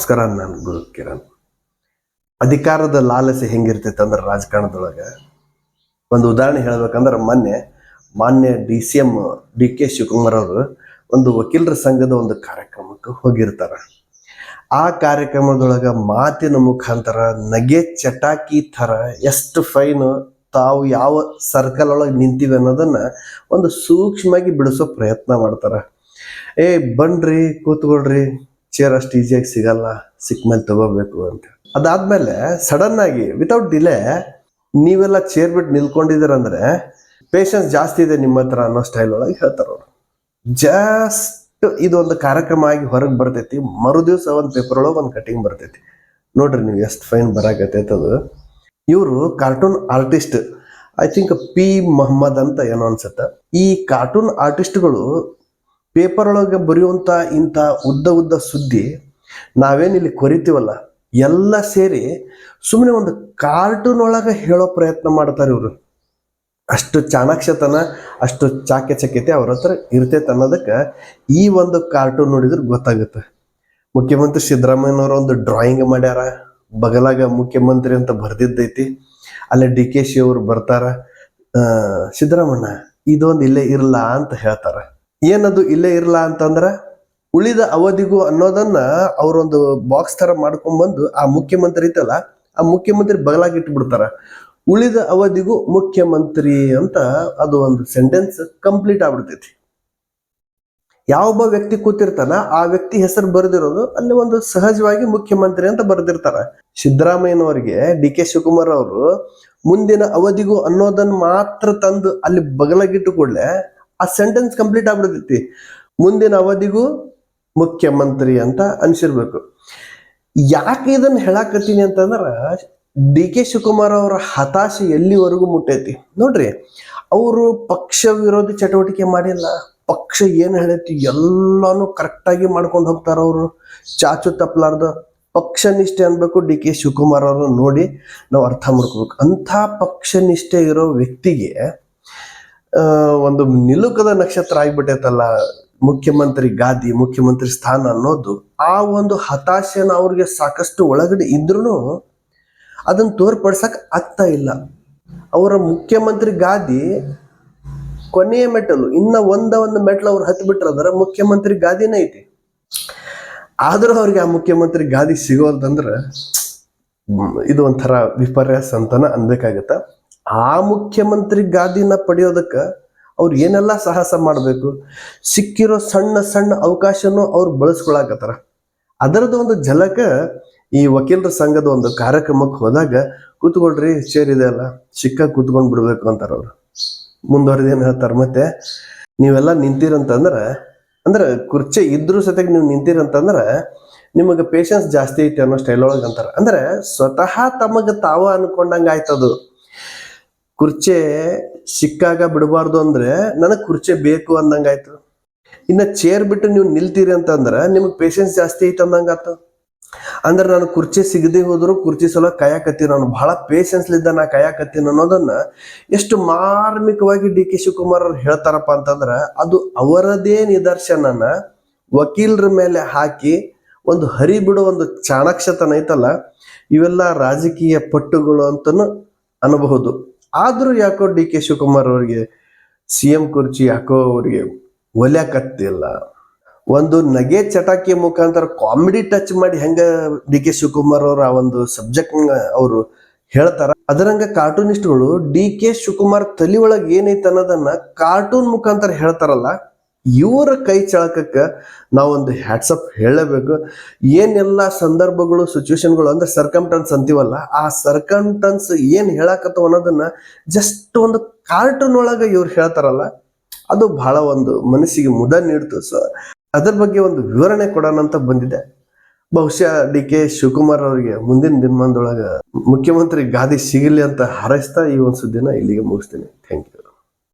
ನಮಸ್ಕಾರ, ನಾನು ಗುರು ಕಿರಣ್. ಅಧಿಕಾರದ ಲಾಲಸೆ ಹೆಂಗಿರ್ತೈತೆ ಅಂದ್ರೆ ರಾಜಕಾರಣದೊಳಗೆ? ಒಂದು ಉದಾಹರಣೆ ಹೇಳ್ಬೇಕಂದ್ರೆ ಮೊನ್ನೆ, ಮಾನ್ಯ D C M D K Shivakumar ಅವರು ಒಂದು ವಕೀಲರ ಸಂಘದ ಒಂದು ಕಾರ್ಯಕ್ರಮಕ್ಕೆ ಹೋಗಿರ್ತಾರೆ. ಆ ಕಾರ್ಯಕ್ರಮದೊಳಗೆ ಮಾತಿನ ಮುಖಾಂತರ ನಗೆ ಚಟಾಕಿ ಥರ ಎಷ್ಟು ಫೈನ್ ತಾವು ಯಾವ ಸರ್ಕಲ್ ಒಳಗೆ ನಿಂತೀವಿ ಅನ್ನೋದನ್ನ ಒಂದು ಸೂಕ್ಷ್ಮವಾಗಿ ಬಿಡಿಸೋ ಪ್ರಯತ್ನ ಮಾಡ್ತಾರೆ. ಏ, ಬನ್ರಿ, ಕೂತ್ಕೊಳ್ರಿ. ಚೇರ್ ಅಷ್ಟು ಈಸಿಯಾಗಿ ಸಿಗಲ್ಲ, ಸಿಕ್ಕ ಮೇಲೆ ತಗೋಬೇಕು ಅಂತ. ಅದಾದ್ಮೇಲೆ ಸಡನ್ ಆಗಿ ವಿತೌಟ್ ಡಿಲೇ ನೀವೆಲ್ಲ ಚೇರ್ ಬಿಟ್ಟು ನಿಲ್ಕೊಂಡಿದ್ದೀರಂದ್ರೆ ಪೇಷನ್ಸ್ ಜಾಸ್ತಿ ಇದೆ ನಿಮ್ಮ ಹತ್ರ ಅನ್ನೋ ಸ್ಟೈಲ್ ಒಳಗೆ ಹೇಳ್ತಾರೆ ಅವರು. ಜಸ್ಟ್ ಇದೊಂದು ಕಾರ್ಯಕ್ರಮ ಆಗಿ ಹೊರಗೆ ಬರ್ತೈತಿ ಮರು ದಿವಸ ಒಂದು ಪೇಪರ್ ಒಳಗೆ ಒಂದು ಕಟಿಂಗ್ ಬರ್ತೈತಿ. ನೋಡ್ರಿ ನೀವು ಎಷ್ಟು ಫೈನ್ ಬರಾಕತ್ತೈತೆ ಅದು. ಇವರು cartoon artist I think P Mohammed ಅಂತ ಏನೋ ಅನ್ಸುತ್ತೆ. ಈ ಕಾರ್ಟೂನ್ ಆರ್ಟಿಸ್ಟ್ಗಳು ಪೇಪರ್ ಒಳಗೆ ಬರೆಯುವಂಥ ಇಂಥ ಉದ್ದ ಉದ್ದ ಸುದ್ದಿ ನಾವೇನು ಇಲ್ಲಿ ಕೊರಿತೀವಲ್ಲ, ಎಲ್ಲ ಸೇರಿ ಸುಮ್ಮನೆ ಒಂದು ಕಾರ್ಟೂನ್ ಒಳಗೆ ಹೇಳೋ ಪ್ರಯತ್ನ ಮಾಡ್ತಾರೆ ಇವರು. ಅಷ್ಟು ಚಾಣಾಕ್ಷತನ, ಅಷ್ಟು ಚಾಕ್ಯಚಕ್ಯತೆ ಅವ್ರ ಹತ್ರ ಇರ್ತೈತೆ ಅನ್ನೋದಕ್ಕೆ ಈ ಒಂದು ಕಾರ್ಟೂನ್ ನೋಡಿದ್ರೆ ಗೊತ್ತಾಗುತ್ತೆ. ಮುಖ್ಯಮಂತ್ರಿ ಸಿದ್ದರಾಮಯ್ಯನವರು ಒಂದು ಡ್ರಾಯಿಂಗ್ ಮಾಡ್ಯಾರ, ಬಗಲಾಗ ಮುಖ್ಯಮಂತ್ರಿ ಅಂತ ಬರ್ದಿದ್ದೈತಿ. ಅಲ್ಲಿ ಡಿ ಕೆ ಶಿ ಅವರು ಬರ್ತಾರ ಸಿದ್ದರಾಮಣ್ಣ, ಇದೊಂದು ಇಲ್ಲೇ ಇರಲ್ಲ ಅಂತ ಹೇಳ್ತಾರ. ಏನದು ಇಲ್ಲೇ ಇರಲ್ಲ ಅಂತಂದ್ರೆ ಉಳಿದ ಅವಧಿಗೂ ಅನ್ನೋದನ್ನ ಅವರೊಂದು ಬಾಕ್ಸ್ ತರ ಮಾಡ್ಕೊಂಡ್ಬಂದು ಆ ಮುಖ್ಯಮಂತ್ರಿ ಐತಲ್ಲ, ಆ ಮುಖ್ಯಮಂತ್ರಿ ಬಗಲಾಗಿ ಇಟ್ಬಿಡ್ತಾರ. ಉಳಿದ ಅವಧಿಗೂ ಮುಖ್ಯಮಂತ್ರಿ ಅಂತ ಅದು ಒಂದು ಸೆಂಟೆನ್ಸ್ ಕಂಪ್ಲೀಟ್ ಆಗ್ಬಿಡ್ತೈತಿ. ಯಾವೊಬ್ಬ ವ್ಯಕ್ತಿ ಕೂತಿರ್ತಾನ, ಆ ವ್ಯಕ್ತಿ ಹೆಸರು ಬರೆದಿರೋದು ಅಲ್ಲಿ ಒಂದು ಸಹಜವಾಗಿ ಮುಖ್ಯಮಂತ್ರಿ ಅಂತ ಬರೆದಿರ್ತಾರ. ಸಿದ್ದರಾಮಯ್ಯನವರಿಗೆ ಡಿ ಕೆ ಶಿವಕುಮಾರ್ ಅವರು ಮುಂದಿನ ಅವಧಿಗೂ ಅನ್ನೋದನ್ನ ಮಾತ್ರ ತಂದು ಅಲ್ಲಿ ಬಗಲಾಗಿಟ್ಟು ಕೂಡಲೇ ಆ ಸೆಂಟೆನ್ಸ್ ಕಂಪ್ಲೀಟ್ ಆಗ್ಬಿಡ್ತೈತಿ. ಮುಂದಿನ ಅವಧಿಗೂ ಮುಖ್ಯಮಂತ್ರಿ ಅಂತ ಅನ್ಸಿರ್ಬೇಕು. ಯಾಕೆ ಇದನ್ನ ಹೇಳಾಕತ್ತೀನಿ ಅಂತಂದ್ರೆ ಡಿ ಕೆ ಶಿವಕುಮಾರ್ ಅವರ ಹತಾಶೆ ಎಲ್ಲಿವರೆಗೂ ಮುಟ್ಟೈತಿ? ನೋಡ್ರಿ, ಅವರು ಪಕ್ಷ ವಿರೋಧಿ ಚಟುವಟಿಕೆ ಮಾಡಿಲ್ಲ. ಪಕ್ಷ ಏನು ಹೇಳೈತಿ ಎಲ್ಲಾನು ಕರೆಕ್ಟಾಗಿ ಮಾಡ್ಕೊಂಡು ಹೋಗ್ತಾರ ಅವರು. ಚಾಚು ತಪ್ಪಲಾರ್ದ ಪಕ್ಷ ನಿಷ್ಠೆ ಅನ್ಬೇಕು ಡಿ ಕೆ ಶಿವಕುಮಾರ್ ಅವ್ರನ್ನ ನೋಡಿ ನಾವು ಅರ್ಥ ಮಾಡ್ಕೋಬೇಕು. ಅಂಥ ಪಕ್ಷ ನಿಷ್ಠೆ ಇರೋ ವ್ಯಕ್ತಿಗೆ ಒಂದು ನಿಲುಕದ ನಕ್ಷತ್ರ ಆಗ್ಬಿಟ್ಟೈತಲ್ಲ, ಮುಖ್ಯಮಂತ್ರಿ ಗಾದಿ, ಮುಖ್ಯಮಂತ್ರಿ ಸ್ಥಾನ ಅನ್ನೋದು, ಆ ಒಂದು ಹತಾಶೆನ ಅವ್ರಿಗೆ ಸಾಕಷ್ಟು ಒಳಗಡೆ ಇದ್ರೂ ಅದನ್ನು ತೋರ್ಪಡ್ಸಕ್ ಆಗ್ತಾ ಇಲ್ಲ. ಅವರ ಮುಖ್ಯಮಂತ್ರಿ ಗಾದಿ ಕೊನೆಯ ಮೆಟ್ಟಲು, ಇನ್ನ ಒಂದ ಒಂದು ಮೆಟ್ಲು ಅವ್ರು ಹತ್ತು ಅದರ ಮುಖ್ಯಮಂತ್ರಿ ಗಾದಿನೇ ಐತಿ. ಆದ್ರೂ ಅವ್ರಿಗೆ ಆ ಮುಖ್ಯಮಂತ್ರಿ ಗಾದಿ ಸಿಗೋಲ್ದಂದ್ರೆ ಇದು ಒಂಥರ ವಿಪರ್ಯಾಸ ಅಂತನ ಅನ್ಬೇಕಾಗತ್ತ. ಆ ಮುಖ್ಯಮಂತ್ರಿ ಗಾದಿನ ಪಡೆಯೋದಕ್ಕೆ ಅವ್ರು ಏನೆಲ್ಲ ಸಾಹಸ ಮಾಡಬೇಕು? ಸಿಕ್ಕಿರೋ ಸಣ್ಣ ಸಣ್ಣ ಅವಕಾಶನೂ ಅವ್ರು ಬಳಸ್ಕೊಳಕತ್ತಾರ. ಅದರದ್ದು ಒಂದು ಝಲಕ ಈ ವಕೀಲರ ಸಂಘದ ಒಂದು ಕಾರ್ಯಕ್ರಮಕ್ಕೆ ಹೋದಾಗ ಕೂತ್ಕೊಳ್ರಿ ಚೇರ್ ಇದೆ ಅಲ್ಲ ಸಿಕ್ಕ ಕೂತ್ಕೊಂಡು ಬಿಡ್ಬೇಕು ಅಂತಾರ ಅವ್ರು. ಮುಂದುವರೆದು ಹೇಳ್ತಾರೆ ಹೇಳ್ತಾರ ಮತ್ತೆ, ನೀವೆಲ್ಲ ನಿಂತಿರಂತಂದ್ರೆ, ಅಂದ್ರೆ ಕುರ್ಚಿ ಇದ್ರೂ ಸತೆಗೆ ನೀವು ನಿಂತಿರಂತಂದ್ರೆ ನಿಮಗೆ ಪೇಷನ್ಸ್ ಜಾಸ್ತಿ ಐತಿ ಅನ್ನೋ ಸ್ಟೈಲ್ ಒಳಗೆ ಅಂತಾರ. ಅಂದ್ರೆ ಸ್ವತಃ ತಮಗ ತಾವ ಅನ್ಕೊಂಡಂಗ ಆಯ್ತದು. ಕುರ್ಚೆ ಸಿಕ್ಕಾಗ ಬಿಡಬಾರ್ದು ಅಂದ್ರೆ ನನಗೆ ಕುರ್ಚೆ ಬೇಕು ಅಂದಂಗಾಯ್ತು. ಇನ್ನ ಚೇರ್ ಬಿಟ್ಟು ನೀವು ನಿಲ್ತೀರಿ ಅಂತಂದ್ರೆ ನಿಮಗೆ ಪೇಷನ್ಸ್ ಜಾಸ್ತಿ ಐತೆ ಅಂದಂಗಾತು. ಅಂದ್ರೆ ನಾನು ಕುರ್ಚಿ ಸಿಗದೆ ಹೋದ್ರು ಕುರ್ಚಿ ಸಲ ಕಾಯಕತ್ತೀನಿ ನಾನು, ಬಹಳ ಪೇಷನ್ಸ್ಲಿದ್ದ ನಾ ಕಾಯಕತ್ತೀನಿ ಅನ್ನೋದನ್ನ ಎಷ್ಟು ಮಾರ್ಮಿಕವಾಗಿ ಡಿ ಕೆ ಶಿವಕುಮಾರ್ ಅವ್ರು ಹೇಳ್ತಾರಪ್ಪ ಅಂತಂದ್ರೆ ಅದು ಅವರದೇ ನಿದರ್ಶನನ ವಕೀಲರ ಮೇಲೆ ಹಾಕಿ ಒಂದು ಹರಿ ಬಿಡೋ ಒಂದು ಚಾಣಾಕ್ಷತನ ಐತಲ್ಲ, ಇವೆಲ್ಲ ರಾಜಕೀಯ ಪಟ್ಟುಗಳು ಅಂತನೂ ಅನ್ನಬಹುದು ಆದ್ರೂ ಯಾಕೋ ಡಿ ಕೆ ಶಿವಕುಮಾರ್ ಅವರಿಗೆ, ಸಿ ಎಂ ಕುರ್ಚಿ ಯಾಕೋ ಅವರಿಗೆ ಒಲ್ಯಾಕತ್ತಿಲ್ಲ ಒಂದು ನಗೆ ಚಟಾಕಿ ಮುಖಾಂತರ ಕಾಮಿಡಿ ಟಚ್ ಮಾಡಿ ಹೆಂಗ ಡಿ ಕೆ ಶಿವಕುಮಾರ್ ಅವರ ಆ ಒಂದು ಸಬ್ಜೆಕ್ಟ್ ಅವರು ಹೇಳ್ತಾರ? ಅದರಂಗ ಕಾರ್ಟೂನಿಸ್ಟ್ಗಳು ಡಿ ಕೆ ಶಿವಕುಮಾರ್ ತಲೆ ಒಳಗೆ ಏನೈತೆ ಅನ್ನೋದನ್ನ ಕಾರ್ಟೂನ್ ಮುಖಾಂತರ ಹೇಳ್ತಾರಲ್ಲ ಇವರ ಕೈ ಚಳಕಕ್ಕೆ ನಾವೊಂದು ಹ್ಯಾಟ್ಸಪ್ ಹೇಳಬೇಕು. ಏನೆಲ್ಲ ಸಂದರ್ಭಗಳು ಸಿಚುವೇಶನ್ಗಳು ಅಂದ್ರೆ ಸರ್ಕಮ್ಟನ್ಸ್ ಅಂತೀವಲ್ಲ, ಆ ಸರ್ಕಮ್ಟನ್ಸ್ ಏನು ಹೇಳಕತ್ತವ ಅನ್ನೋದನ್ನ ಜಸ್ಟ್ ಒಂದು ಕಾರ್ಟೂನ್ ಒಳಗ ಇವ್ರು ಹೇಳ್ತಾರಲ್ಲ, ಅದು ಬಹಳ ಒಂದು ಮನಸ್ಸಿಗೆ ಮುದ ನೀಡ್ತು. ಸೊ ಅದ್ರ ಬಗ್ಗೆ ಒಂದು ವಿವರಣೆ ಕೊಡೋಣ ಅಂತ ಬಂದಿದೆ. ಬಹುಶಃ ಡಿ ಕೆ ಶಿವಕುಮಾರ್ ಅವರಿಗೆ ಮುಂದಿನ ದಿನಮಾನದೊಳಗೆ ಮುಖ್ಯಮಂತ್ರಿ ಗಾದಿ ಸಿಗಲಿ ಅಂತ ಹಾರೈಸ್ತಾ ಈ ಒಂದು ಸುದ್ದಿನ ಇಲ್ಲಿಗೆ ಮುಗಿಸ್ತೀನಿ. Thank you